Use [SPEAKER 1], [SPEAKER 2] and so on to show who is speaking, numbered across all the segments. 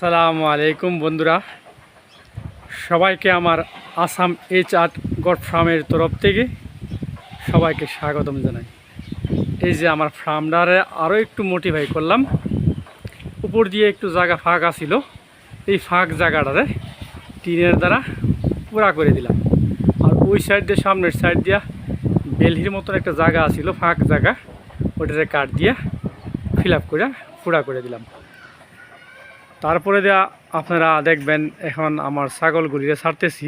[SPEAKER 1] আসসালামু আলাইকুম বন্ধুরা। সবাইকে আমার আসাম এইচ আর্ট গড ফার্মের তরফ থেকে সবাইকে স্বাগতম জানাই। এই যে আমার ফার্মটারে আরও একটু মোটিভাই করলাম। উপর দিয়ে একটু জায়গা ফাঁকা ছিল এই ফাঁক জায়গাটারে টিনের দ্বারা পুরা করে দিলাম। আর ওই সাইড দিয়ে সামনের সাইড দিয়া বেলহির মতন একটা জায়গা আছিল, ফাঁক জায়গা। ওটারে কাঠ দিয়ে ফিল আপ করে পুরা করে দিলাম। তারপরে দেয়া আপনারা দেখবেন, এখন আমার ছাগলগুলিরে ছাড়তেছি,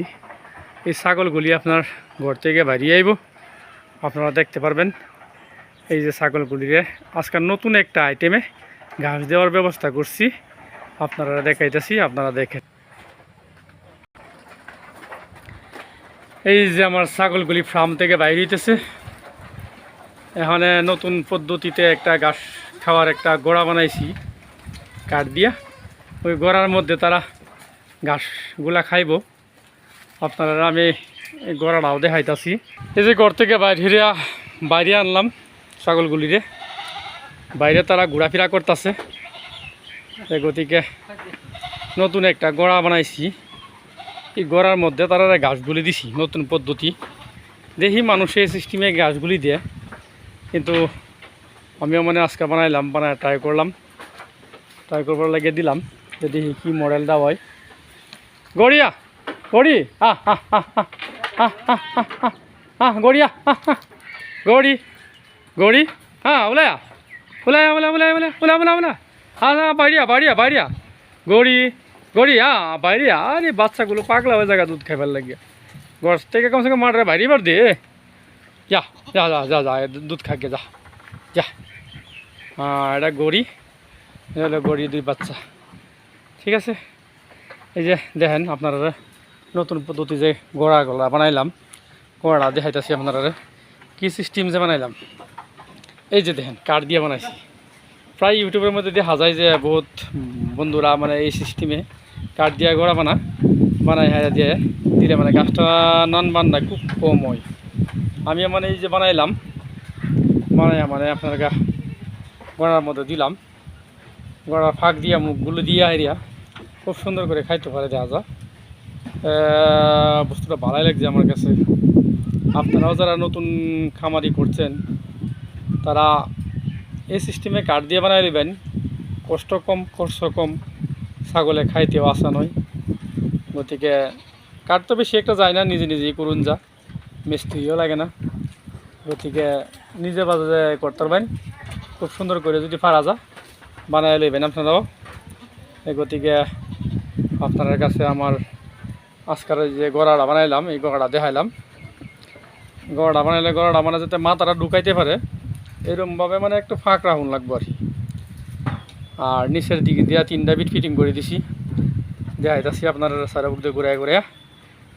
[SPEAKER 1] এই ছাগলগুলি আপনার ঘর থেকে বাড়িয়ে আইব। আপনারা দেখতে পারবেন, এই যে ছাগলগুলিরে আজকাল নতুন একটা আইটেমে ঘাস দেওয়ার ব্যবস্থা করছি। আপনারা দেখাইতেছি, আপনারা দেখেন। এই যে আমার ছাগলগুলি ফার্ম থেকে বাইরে হইতেছে। এখানে নতুন পদ্ধতিতে একটা ঘাস খাওয়ার একটা গোড়া বানাইছি, কাঠ দিয়া। ওই গোড়ার মধ্যে তারা ঘাসগুলা খাইব। আপনারা আমি গোড়াটাও দেখাইতাছি। এই যে ঘর থেকে বাইরে বাইরে আনলাম ছাগলগুলিরে। বাইরে তারা ঘোরাফেরা করতেছে। গতিকে নতুন একটা গোড়া বানাইছি। এই গোড়ার মধ্যে তারা ঘাসগুলি দিছি, নতুন পদ্ধতি। দেখি মানুষে এই সিস্টেমে ঘাসগুলি দিয়ে। কিন্তু আমিও মানে আজকে বানাইলাম, বানায় ট্রাই করলাম। ট্রাই করবার লাগিয়ে দিলাম। দেখি কি মডেলটা হয় গড়িয়া গড়ি আহ আহ আহ আহ আহ আহ আহ গড়িয়া গড়ি গড়ি হ্যাঁ ওলায়া ওলায়া ওলা ওলা ওলা ওলা ওলা ওলা হ্যাঁ হ্যাঁ বাইরিয়া বাইরিয়া বাইরিয়া গড়ি গড়ি হ্যাঁ বাইরিয়া আরে বাচ্চাগুলো পাগলা হয়ে জায়গা দুধ খাইবার লাগিয়া ঘর থেকে কমসে কম মাঠে বাইরে বার দে যা যা যা যা যা দুধ খাকে যা যা হ্যাঁ এটা গড়ি গড়ি দুই বাচ্চা ঠিক আছে? এই যে দেখেন আপনারা নতুন পদ্ধতি যে গোড়া গলা বানাইলাম, গোড়া দেখাইতেছি আপনারা কি সিস্টেম যে বানাইলাম? এই যে দেখেন, কাঠ দিয়ে বানাইছি। প্রায় ইউটিউবের মধ্যে দেখা যায় যে বহুত বন্ধুরা মানে এই সিস্টেমে কাঠ দিয়ে গোড়া বানা বানাই হাইয়া দিয়ে, দিলে মানে গাছটা নন বান্না খুব কম হয়। আমি মানে এই যে বানাইলাম বানাই মানে আপনার গা গোড়ার মধ্যে দিলাম। গড়া ফাঁক দিয়া, মুখগুলো দিয়ে হারিয়া খুব সুন্দর করে খাইতে পারে যা বস্তুটা ভালোই লাগছে আমার কাছে। আপনারাও যারা নতুন খামারি করছেন, তারা এই সিস্টেমে কাঠ দিয়ে বানাই নেবেন কষ্ট কম, খরচ কম, ছাগলে খাইতেও আসা নয়। গতিকে কাঠ তো বেশি একটা যায় না, নিজে নিজেই করুন যা, মিস্ত্রিও লাগে না। গতিকে নিজে বাজারে করতে পারবেন। খুব সুন্দর করে যদি পারা যা বানাই লইবেন আপনারাও। গতিকে আপনার কাছে আমার আজকের যে গড়াটা বানাইলাম, এই গড়াটা দেখাইলাম। গড়াটা বানাইলে গড়াটা মানে যাতে মাথাটা ঢুকাইতে পারে এরকমভাবে মানে একটু ফাঁক রাখুন লাগবো আর আর নিচের দিকে দিয়া তিনটা বিট ফিটিং করে দিছি। দেখাইতেছি আপনার সারা দিয়ে ঘুরে ঘুরে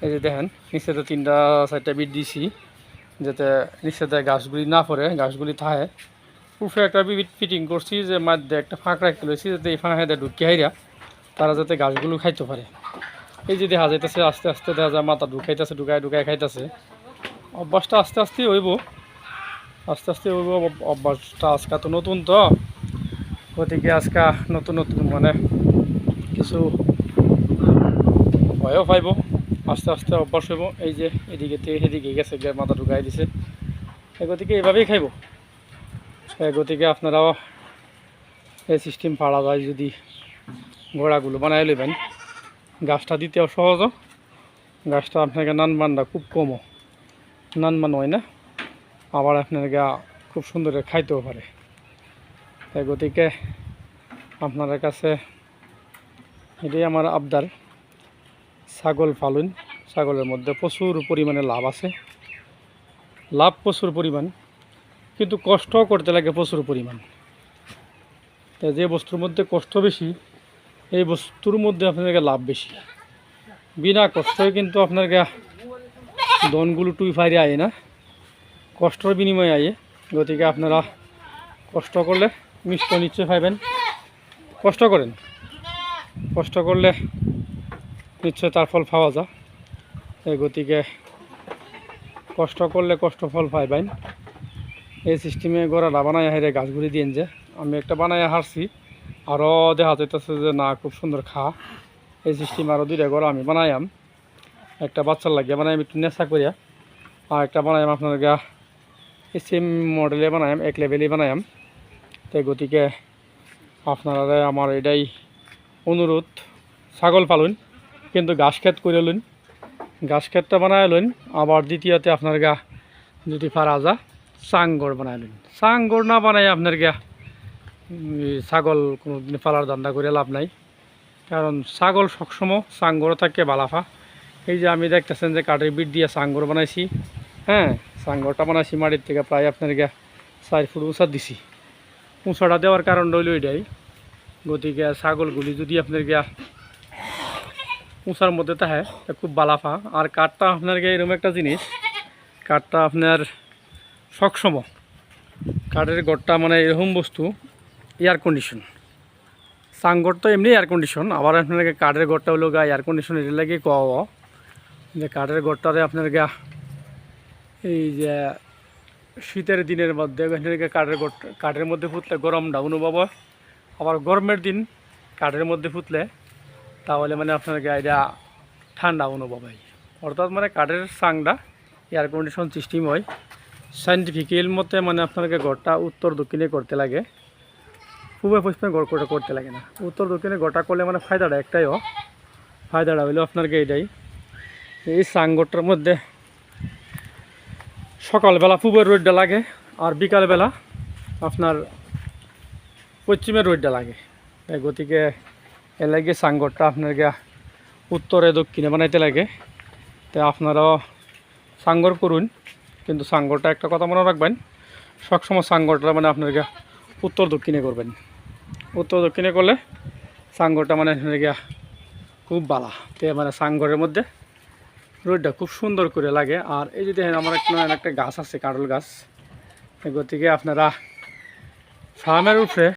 [SPEAKER 1] এই যে দেখেন, নিচে তো তিনটা চারটা বিট দিছি, যাতে নিচেতে গাছগুলি না পড়ে গাছগুলি থাহে। উপরে একটা বিট ফিটিং করছি যে মাধ্যে একটা ফাঁক রাখতে লইছি যাতে এই ফাঁকা ঢুকিয়ে হাইরা তারা যাতে গাছগুলো খাইতে পারে। এই যে দেখা যাইতেছে, আস্তে আস্তে দেখা যায় মাথা ঢুকাইতেছে ঢুকাই ঢুকাই খাইতেছে। অভ্যাসটা আস্তে আস্তে হইব। আস্তে আস্তে হইব অভ- অভ্যাসটা আজকে তো নতুন তো। গতিকে আজকা নতুন নতুন মানে কিছু ভয়ও পাইব। আস্তে আস্তে অভ্যাস হইব। এই যে এদিকে সেদিকে গেছে, গিয়ে মাথা ঢুকাই দিছে। গতিকে এইভাবেই খাইব। গতিকে আপনারাও এই সিস্টেম পাড়া যায় যদি। গোড়াগুলো বানাই নেবেন। গাছটা দিতেও সহজ। গাছটা আপনাকে নান বান্ডা খুব কমও নান মান হয় না। আবার আপনাকে খুব সুন্দর খাইতেও পারে। তাই গতিকে আপনার কাছে এটাই আমার আবদার। ছাগল পালন। ছাগলের মধ্যে প্রচুর পরিমাণে লাভ আছে। লাভ প্রচুর পরিমাণ। কিন্তু কষ্ট করতে লাগে প্রচুর পরিমাণ। তো যে বস্তুর মধ্যে কষ্ট বেশি এই বস্তুর মধ্যে আপনাদেরকে লাভ বেশি। বিনা কষ্টই কিন্তু আপনাকে দনগুলো টুই ফাইরে আয় না। কষ্টর বিনিময়ে আয়ে। গতিকে আপনারা কষ্ট করলে মিষ্ট নিশ্চয় পাইবেন। কষ্ট করেন। কষ্ট করলে নিশ্চয় তার ফল পাওয়া যায়। এই গতিকে কষ্ট করলে কষ্ট ফল পাইবেন। এই সিস্টেমে গড়াটা বানায় হাইরে গাছগুলি দিন যে। আমি একটা বানায় হারছি। আরও দেখা যাইতেছে যে, না, খুব সুন্দর খা। এই সিস্টেম আরও দুইটা ঘর আমি বানাইয়াম। একটা বাচ্চার লাগিয়ে বানাইম একটু নেশা করিয়া। আর একটা বানাইম আপনার গা সেম মডেলে বানাইম এক লেভেলে বানাইম তো গতিকে আপনারা আমার এটাই অনুরোধ, ছাগল পালুন, কিন্তু ঘাস ক্ষেত করে লুন। ঘাস ক্ষেতটা বানায় লুন, আবার দ্বিতীয়তে আপনার গা যদি পারা যা চাংগর বানায় লুন। চাংগর না বানাই আপনার গা ছাগল কোনো পালার ধান্দা করে লাভ নাই। কারণ ছাগল সবসময় চাংগর থাকে, বালাফা। এই যে আমি দেখতেছেন যে কাঠের বিট দিয়ে চাংগর বানাইছি হ্যাঁ চাংগরটা বানাইছি মাটির থেকে প্রায় আপনার গা চার ফুট উঁচা দিছি। উঁচাটা দেওয়ার কারণ রইল এটাই গতিকে ছাগলগুলি যদি আপনার গিয়া উঁচার মধ্যে থাকে খুব বালাফা। আর কাঠটা আপনার গিয়ে এরকম একটা জিনিস, কাঠটা আপনার সবসময় কাঠের গড়টা মানে এরকম বস্তু এয়ার কন্ডিশন সাংগড় তো এমনি এয়ার কন্ডিশন আবার আপনার কাঠের গড়টা হলো গা এয়ার কন্ডিশন এটা লাগে কোয়া যে কাঠের গড়টাতে আপনার গা এই যে শীতের দিনের মধ্যে কাঠের কাঠের মধ্যে ফুটলে গরমটা অনুভব হয় আবার গরমের দিন কাঠের মধ্যে ফুটলে তাহলে মানে আপনার গা এটা ঠান্ডা অনুভব হয় অর্থাৎ মানে কাঠের সাংটা এয়ার কন্ডিশন সিস্টেম হয় সাইন্টিফিক্যাল মতে মানে আপনাকে ঘরটা উত্তর দক্ষিণে করতে লাগে পূর্বে পশ্চিমে গড় করে করতে লাগে না। উত্তর দক্ষিণে গোটা করলে মানে ফায়দাটা একটাই হ ফায়দাটা হইল আপনার এইটাই এই সাংগরটার মধ্যে সকালবেলা পূবের রোডটা লাগে আর বিকালবেলা আপনার পশ্চিমের রোডটা লাগে। গতিকে এ লাগে সাংগরটা আপনার উত্তরে দক্ষিণে বানাইতে লাগে। তো আপনারাও সাঙ্গর করুন। কিন্তু সাঙ্গরটা একটা কথা মনে রাখবেন, সবসময় সাঙ্গরটা মানে আপনার উত্তর দক্ষিণে করবেন। উত্তর দক্ষিণে করলে সাংঘরটা মানে গিয়া খুব বালা। তে মানে সাংঘরের মধ্যে রোডটা খুব সুন্দর করে লাগে। আর এই যদি আমার একটা একটা গাছ আছে কাটল গাছ। গতিকে আপনারা ফার্মের উপরে